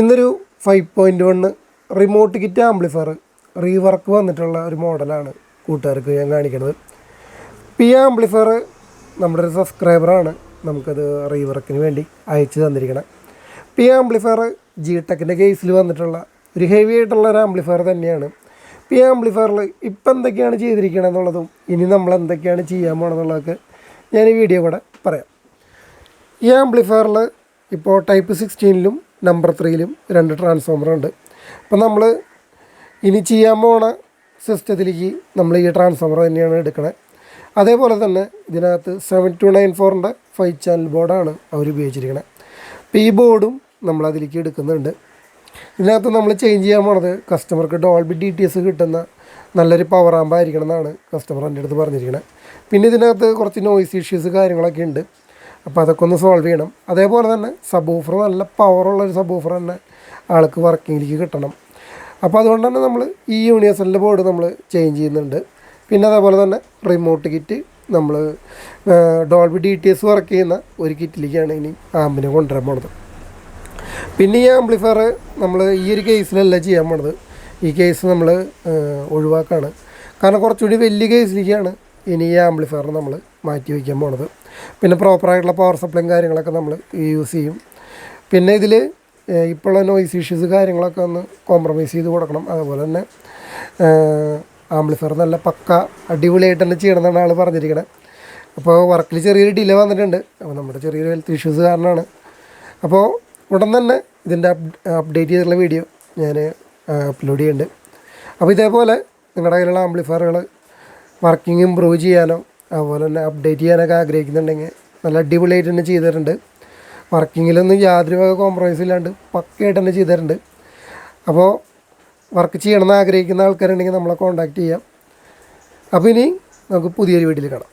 ഇന്നൊരു five point one remote kit amplifier rework വന്നിട്ടുള്ള ഒരു മോഡലാണ് കൂട്ടുകാർക്ക് ഞാൻ കാണിക്കുന്നത്. പി ആംപ്ലിഫയർ നമ്മുടെ ഒരു സബ്സ്ക്രൈബറാണ് നമുക്കത് റീവർക്കിന് വേണ്ടി അയച്ചു തന്നിരിക്കണം. പി ആംപ്ലിഫയർ ജി ടെക്കിന്റെ കേസിൽ വന്നിട്ടുള്ള ഒരു ഹെവി ആയിട്ടുള്ള ഒരു ആംപ്ലിഫയർ തന്നെയാണ്. പി ആംപ്ലിഫയറിൽ ഇപ്പം എന്തൊക്കെയാണ് ചെയ്തിരിക്കണം എന്നുള്ളതും ഇനി നമ്മൾ എന്തൊക്കെയാണ് ചെയ്യാൻ പോകണമെന്നുള്ളതൊക്കെ ഞാൻ ഈ വീഡിയോ കൂടെ പറയാം. ഈ ആംപ്ലിഫയറിൽ ഇപ്പോൾ ടൈപ്പ് സിക്സ്റ്റീനിലും നമ്പർ ത്രീയിലും രണ്ട് ട്രാൻസ്ഫോമറുണ്ട് അപ്പോൾ നമ്മൾ ഇനി ചെയ്യാൻ പോണ സിസ്റ്റത്തിലേക്ക് നമ്മൾ ഈ ട്രാൻസ്ഫോമർ തന്നെയാണ് എടുക്കണത് അതേപോലെ തന്നെ ഇതിനകത്ത് സെവൻ ടു നയൻ ഫോറിന്റെ ഫൈവ് ചാനൽ ബോർഡാണ് അവർ ഉപയോഗിച്ചിരിക്കുന്നത് അപ്പോൾ ഈ ബോർഡും നമ്മൾ അതിലേക്ക് എടുക്കുന്നുണ്ട്. ഇതിനകത്ത് നമ്മൾ ചേഞ്ച് ചെയ്യാൻ പോണത് കസ്റ്റമർക്ക് ഡോൾബി ഡി ടി എസ് കിട്ടുന്ന നല്ലൊരു പവർ ആമ്പായിരിക്കണം എന്നാണ് കസ്റ്റമർ എന്റെ അടുത്ത് പറഞ്ഞിരിക്കുന്നത് പിന്നെ ഇതിനകത്ത് കുറച്ച് നോയ്സ് ഇഷ്യൂസ് കാര്യങ്ങളൊക്കെ ഉണ്ട്. അപ്പോൾ അതൊക്കെ ഒന്ന് സോൾവ് ചെയ്യണം. അതേപോലെ തന്നെ സബ് ഓഫർ നല്ല പവറുള്ള ഒരു ഓഫർ തന്നെ ആൾക്ക് വർക്കിങ്ങിലേക്ക് കിട്ടണം. അപ്പോൾ അതുകൊണ്ട് തന്നെ നമ്മൾ ഈ യൂണിവേഴ്സലിന്റെ ബോർഡ് നമ്മൾ ചേഞ്ച് ചെയ്യുന്നുണ്ട്. പിന്നെ അതേപോലെ തന്നെ റിമോട്ട് കിറ്റ് നമ്മൾ Dolby D T S work ചെയ്യുന്ന ഒരു കിറ്റിലേക്കാണ് ഇനി ആമ്പിനെ കൊണ്ടുവരാൻ പോണത്. പിന്നെ ഈ ആംപ്ലിഫയർ നമ്മൾ ഈ ഒരു കേസിലല്ല ചെയ്യാൻ പോണത്. ഈ കേസ് നമ്മൾ ഒഴിവാക്കാണ്. കാരണം കുറച്ചുകൂടി വലിയ കേസിലേക്കാണ് ഇനി ഈ ആംപ്ലിഫയർ നമ്മൾ മാറ്റി വയ്ക്കാൻ പോണത്. പിന്നെ പ്രോപ്പറായിട്ടുള്ള പവർ സപ്ലൈയും കാര്യങ്ങളൊക്കെ നമ്മൾ യൂസ് ചെയ്യും. പിന്നെ ഇതിൽ ഇപ്പോഴുള്ള നോയ്സ് ഇഷ്യൂസ് കാര്യങ്ങളൊക്കെ ഒന്ന് കോംപ്രമൈസ് ചെയ്ത് കൊടുക്കണം. അതുപോലെ തന്നെ ആംപ്ലിഫയർ നല്ല പക്ക അടിപൊളിയായിട്ട് തന്നെ ചെയ്യണമെന്നാണ് ആൾ പറഞ്ഞിരിക്കുന്നത് അപ്പോൾ വർക്കിൽ ചെറിയൊരു ഡിലേ വന്നിട്ടുണ്ട്. അപ്പോൾ നമ്മുടെ ചെറിയൊരു ഹെൽത്ത് ഇഷ്യൂസ് കാരണമാണ്. അപ്പോൾ ഉടൻ തന്നെ ഇതിന്റെ അപ്ഡേറ്റ് ചെയ്തിട്ടുള്ള വീഡിയോ ഞാൻ അപ്ലോഡ് ചെയ്യുന്നുണ്ട് അപ്പോൾ ഇതേപോലെ നിങ്ങളുടെ കയ്യിലുള്ള ആംബ്ലിഫയറുകൾ വർക്കിംഗ് ഇമ്പ്രൂവ് ചെയ്യാനോ അതുപോലെ തന്നെ അപ്ഡേറ്റ് ചെയ്യാനൊക്കെ ആഗ്രഹിക്കുന്നുണ്ടെങ്കിൽ നല്ല അടിപൊളിയായിട്ട് തന്നെ ചെയ്തിട്ടുണ്ട്. വർക്കിങ്ങിലൊന്നും യാതൊരു വക കോംപ്രമൈസ് ഇല്ലാണ്ട് പക്കയായിട്ട് തന്നെ ചെയ്തിട്ടുണ്ട്. അപ്പോൾ വർക്ക് ചെയ്യണമെന്ന് ആഗ്രഹിക്കുന്ന ആൾക്കാരുണ്ടെങ്കിൽ നമ്മളെ കോൺടാക്റ്റ് ചെയ്യാം. അപ്പോൾ ഇനി നമുക്ക് പുതിയൊരു വീട്ടിൽ കാണാം